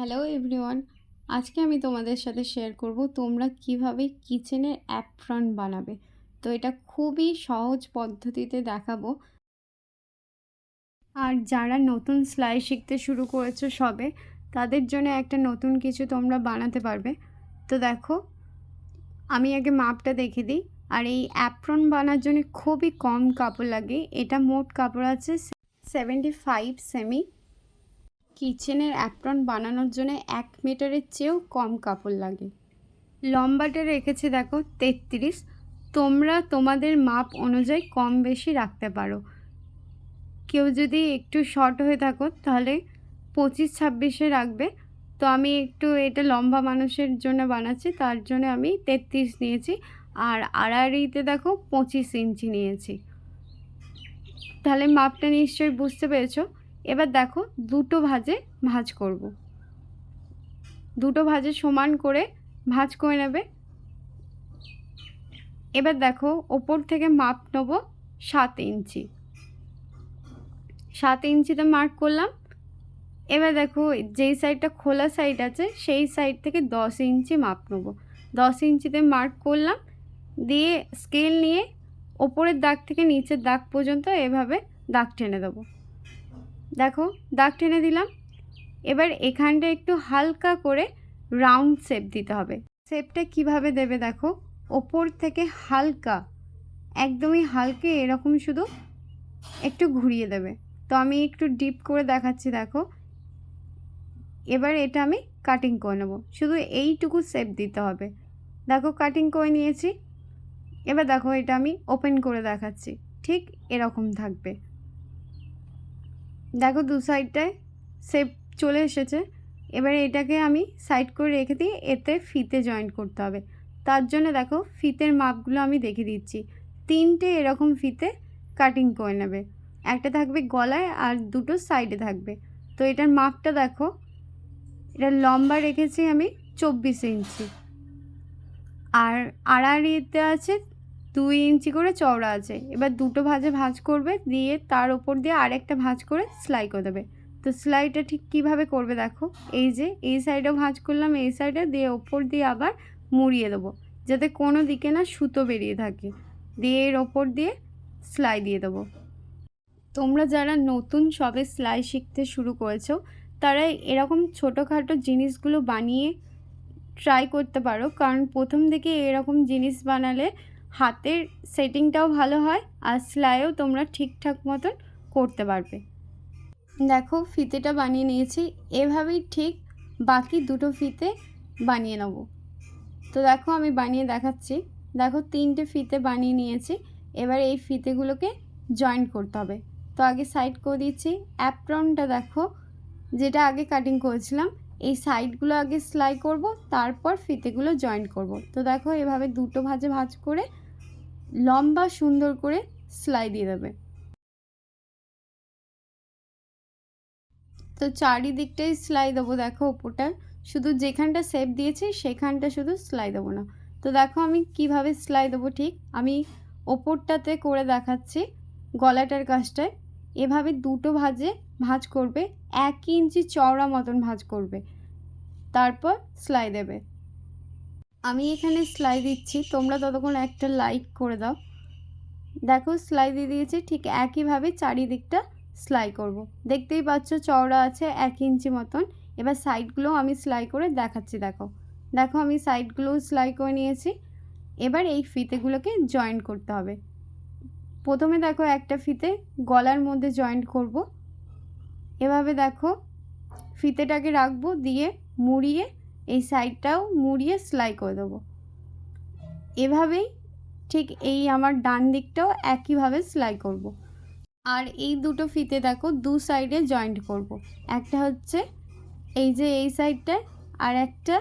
Hello everyone আজকে আমি তোমাদের সাথে শেয়ার করব তোমরা কীভাবে কিচেনের অ্যাপ্রন বানাবে। তো এটা খুবই সহজ পদ্ধতিতে দেখাবো। আর যারা নতুন সেলাই শিখতে শুরু করেছ সবে, তাদের জন্য একটা নতুন কিছু তোমরা বানাতে পারবে। তো দেখো, আমি আগে মাপটা দেখে দিই। আর এই অ্যাপ্রন বানার জন্য খুবই কম কাপড় লাগে। এটা মোট কাপড় আছে সেভেন্টি ফাইভ সেমি কিচেনের অ্যাপ্রন বানানোর জন্য এক মিটারের চেয়েও কম কাপড় লাগে। লম্বাটা রেখেছে দেখো, তেত্রিশ। তোমরা তোমাদের মাপ অনুযায়ী কম বেশি রাখতে পারো। কেউ যদি একটু শর্ট হয়ে থাকো, তাহলে পঁচিশ, ছাব্বিশে রাখবে। তো আমি একটু এটা লম্বা মানুষের জন্য বানাচ্ছি, তার জন্য আমি তেত্রিশ নিয়েছি। আর আড়াআড়িতে দেখো, পঁচিশ ইঞ্চি নিয়েছি। তাহলে মাপটা নিশ্চয়ই বুঝতে পেরেছ। এবার দেখো দুটো ভাজে ভাজ করব। দুটো ভাজে সমান করে ভাজ করে নেবে। এবার দেখো ওপর থেকে মাপ নেব সাত ইঞ্চি। সাত ইঞ্চিতে মার্ক করলাম। এবার দেখো যেই সাইডটা খোলা সাইড আছে সেই সাইড থেকে দশ ইঞ্চি মাপ নেব। দশ ইঞ্চিতে মার্ক করলাম। দিয়ে স্কেল নিয়ে ওপরের দাগ থেকে নিচের দাগ পর্যন্ত এভাবে দাগ টেনে দেবো। দেখো, দাগ টেনে দিলাম। এবার এখানটা একটু হালকা করে রাউন্ড শেপ দিতে হবে। শেপটা কীভাবে দেবে দেখো? ওপর থেকে হালকা, একদমই হালকা, এরকম শুধু একটু ঘুরিয়ে দেবে। তো আমি একটু ডিপ করে দেখাচ্ছি দেখো। এবার এটা আমি কাটিং করে নেব। শুধু এইটুকু শেপ দিতে হবে। দেখো কাটিং করে নিয়েছি। এবার দেখো এটা আমি ওপেন করে দেখাচ্ছি। ঠিক এরকম থাকবে। দেখো দু সাইডটায় শেপ চলে এসেছে। এবারে এটাকে আমি সাইড করে রেখে দিয়ে এতে ফিতে জয়েন্ট করতে হবে। তার জন্য দেখো ফিতের মাপগুলো আমি দেখে দিচ্ছি। তিনটে এরকম ফিতে কাটিং করে নেবে। একটা থাকবে গলায় আর দুটো সাইডে থাকবে। তো এটার মাপটা দেখো। এটা লম্বা রেখেছি আমি চব্বিশ ইঞ্চি আর আড়াআড়িতে আছে দুই ইঞ্চি করে চওড়া আছে। এবার দুটো ভাজে ভাজ করবে, দিয়ে তার ওপর দিয়ে আরেকটা ভাজ করে সেলাই করে দেবে। তো সেলাইটা ঠিক কীভাবে করবে দেখো। এই যে, এই সাইডেও ভাজ করলাম, এই সাইডে দিয়ে ওপর দিয়ে আবার মুড়িয়ে দেবো, যাতে কোনো দিকে না সুতো বেরিয়ে থাকে। দিয়ে এর ওপর দিয়ে সেলাই দিয়ে দেবো। তোমরা যারা নতুন সবে সেলাই শিখতে শুরু করেছ, তারা এরকম ছোটোখাটো জিনিসগুলো বানিয়ে ট্রাই করতে পারো। কারণ প্রথম দিকে এরকম জিনিস বানালে হাতের সেটিংটাও ভালো হয় আর সেলাইও তোমরা ঠিকঠাক মতন করতে পারবে। দেখো ফিতেটা বানিয়ে নিয়েছি, এভাবেই ঠিক বাকি দুটো ফিতে বানিয়ে নেব। তো দেখো আমি বানিয়ে দেখাচ্ছি। দেখো তিনটে ফিতে বানিয়ে নিয়েছি, এবার এই ফিতেগুলোকে জয়েন্ট করতে হবে। তো আগে সাইড করে দিচ্ছি অ্যাপ্রনটা দেখো, যেটা আগে কাটিং করেছিলাম এই সাইডগুলো আগে সেলাই করব, তারপর ফিতেগুলো জয়েন্ট করব। তো দেখো এভাবে দুটো ভাজে ভাজ করে লম্বা সুন্দর করে সেলাই দিয়ে দেবে। তো চারিদিকটাই সেলাই দেবো দেখো ওপরটা। শুধু যেখানটা শেপ দিয়েছি সেখানটা শুধু সেলাই দেবো না। তো দেখো আমি কীভাবে সেলাই দেবো ঠিক? আমি ওপরটাতে করে দেখাচ্ছি গলাটার কাজটায়। এভাবে দুটো ভাজে ভাঁজ করবে, এক ইঞ্চি চওড়া মতন ভাঁজ করবে। তারপর সেলাই দেবে। আমি এখানে সেলাই দিচ্ছি। তোমরা ততক্ষণ একটা লাইক করে দাও। দেখো সেলাই দিয়ে দিয়েছি, ঠিক একইভাবে চারিদিকটা সেলাই করব। দেখতেই পাচ্ছ চওড়া আছে এক ইঞ্চি মতন। এবার সাইডগুলোও আমি সেলাই করে দেখাচ্ছি, দেখো। দেখো আমি সাইডগুলোও সেলাই করে নিয়েছি। এবার এই ফিতেগুলোকে জয়েন করতে হবে। প্রথমে দেখো একটা ফিতে গলার মধ্যে জয়েন্ট করব এভাবে দেখো ফিতেটাকে রাখব, দিয়ে মুড়িয়ে এই সাইডটাও মুড়িয়ে সেলাই করে দেবো এভাবেই ঠিক এই আমার ডান দিকটাও একইভাবে সেলাই করব। আর এই দুটো ফিতে দেখো দু সাইডে জয়েন্ট করব। একটা হচ্ছে এই যে এই সাইডটা আর একটা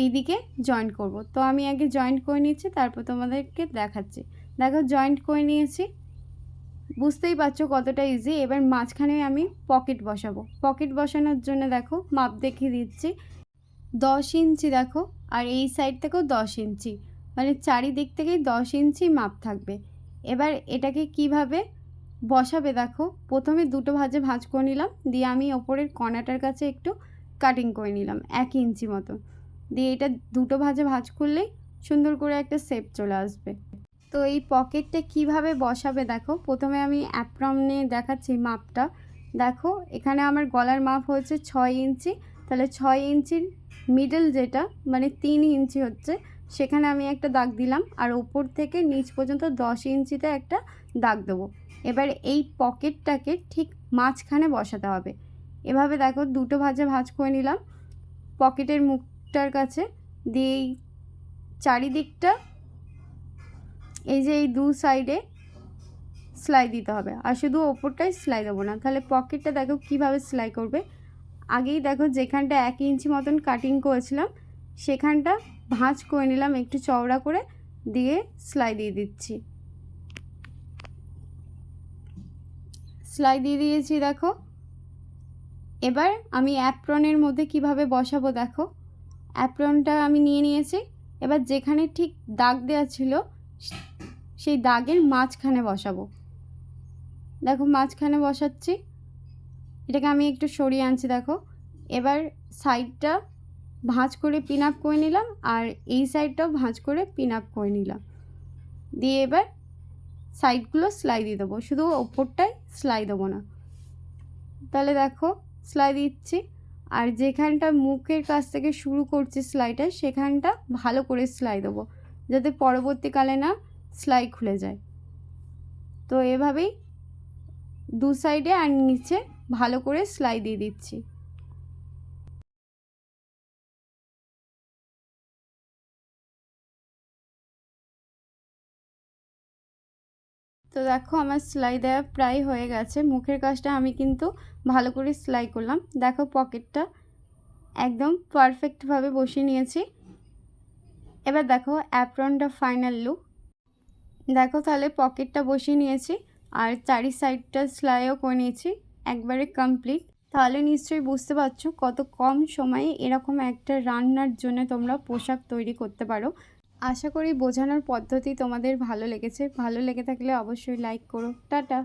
এই দিকে জয়েন্ট করব। তো আমি আগে জয়েন্ট করে নিচ্ছি, তারপর তোমাদেরকে দেখাচ্ছি দেখো জয়েন্ট করে নিয়েছি। বুঝতেই পারছ কতটা ইজি এবার মাঝখানে আমি পকেট বসাবো। পকেট বসানোর জন্য দেখো, মাপ দেখিয়ে দিচ্ছি। দশ ইঞ্চি দেখো, আর এই সাইড থেকেও দশ ইঞ্চি। মানে চারিদিক থেকেই দশ ইঞ্চি মাপ থাকবে। এবার এটাকে কীভাবে বসাবে দেখো, প্রথমে দুটো ভাজে ভাঁজ করে নিলাম। দিয়ে আমি ওপরের কণাটার কাছে একটু কাটিং করে নিলাম, এক ইঞ্চি মতো। দিয়ে এটা দুটো ভাজে ভাজ করলেই সুন্দর করে একটা শেপ চলে আসবে। তো এই পকেটটা কীভাবে বসাবে দেখো? প্রথমে আমি অ্যাপ্রমনে দেখাচ্ছি মাপটা। দেখো, এখানে আমার গলার মাপ হয়েছে ছয় ইঞ্চি। তাহলে ছয় ইঞ্চির মিডল যেটা মানে তিন ইঞ্চি হচ্ছে, সেখানে আমি একটা দাগ দিলাম। আর ওপর থেকে নিচ পর্যন্ত দশ ইঞ্চিতে একটা দাগ দেবো। এবার এই পকেটটাকে ঠিক মাঝখানে বসাতে হবে। এভাবে দেখো, দুটো ভাজে ভাজ করে নিলাম। পকেটের মুখটার কাছে দিয়ে চারিদিকটা এই যে এই দু সাইডে সেলাই দিতে হবে। আর শুধু ওপরটাই সেলাই দেবো না। তাহলে পকেটটা দেখো কীভাবে সেলাই করবে। আগেই দেখো যেখানটা এক ইঞ্চি মতন কাটিং করেছিলাম, সেখানটা ভাঁজ করে নিলাম একটু চওড়া করে, দিয়ে সেলাই দিয়ে দিচ্ছি। সেলাই দিয়ে দিয়েছি দেখো। এবার আমি অ্যাপ্রনের মধ্যে কীভাবে বসাবো দেখো। অ্যাপ্রনটা আমি নিয়ে নিয়েছি। এবার যেখানে ঠিক দাগ দেওয়া ছিল সেই দাগের মাঝখানে বসাবো। দেখো মাঝখানে বসাচ্ছি। এটাকে আমি একটু সরিয়ে আনছি, দেখো। এবার সাইডটা ভাঁজ করে পিন আপ করে নিলাম আর এই সাইডটাও ভাঁজ করে পিন আপ করে নিলাম। দিয়ে এবার সাইডগুলো সেলাই দিয়ে দেবো। শুধু ওপরটাই সেলাই দেবো না। তাহলে দেখো সেলাই দিচ্ছি। আর যেখানটা মুখের কাছ থেকে শুরু করছি সেলাইটা সেখানটা ভালো করে সেলাই দেবো। যাতে পরবর্তীকালে না সেলাই খুলে যায়। তো এভাবেই দু সাইডে আর নিচে ভালো করে সেলাই দিয়ে দিচ্ছি। তো দেখো আমার সেলাই দেওয়া প্রায় হয়ে গেছে। মুখের কাজটা আমি কিন্তু ভালো করে সেলাই করলাম। দেখো পকেটটা একদম পারফেক্টভাবে বসিয়ে নিয়েছি। এবার দেখো অ্যাপ্রনটা ফাইনাল লুক দেখো তাহলে পকেটটা বসিয়ে নিয়েছি আর চারি সাইডটা সেলাইও করে নিয়েছি, একবারে কমপ্লিট তাহলে নিশ্চয়ই বুঝতে পারছ কত কম সময়ে এরকম একটা রান্নার জন্য তোমরা পোশাক তৈরি করতে পারো। আশা করি বোঝানোর পদ্ধতি তোমাদের ভালো লেগেছে। ভালো লেগে থাকলে অবশ্যই লাইক করো। টাটা!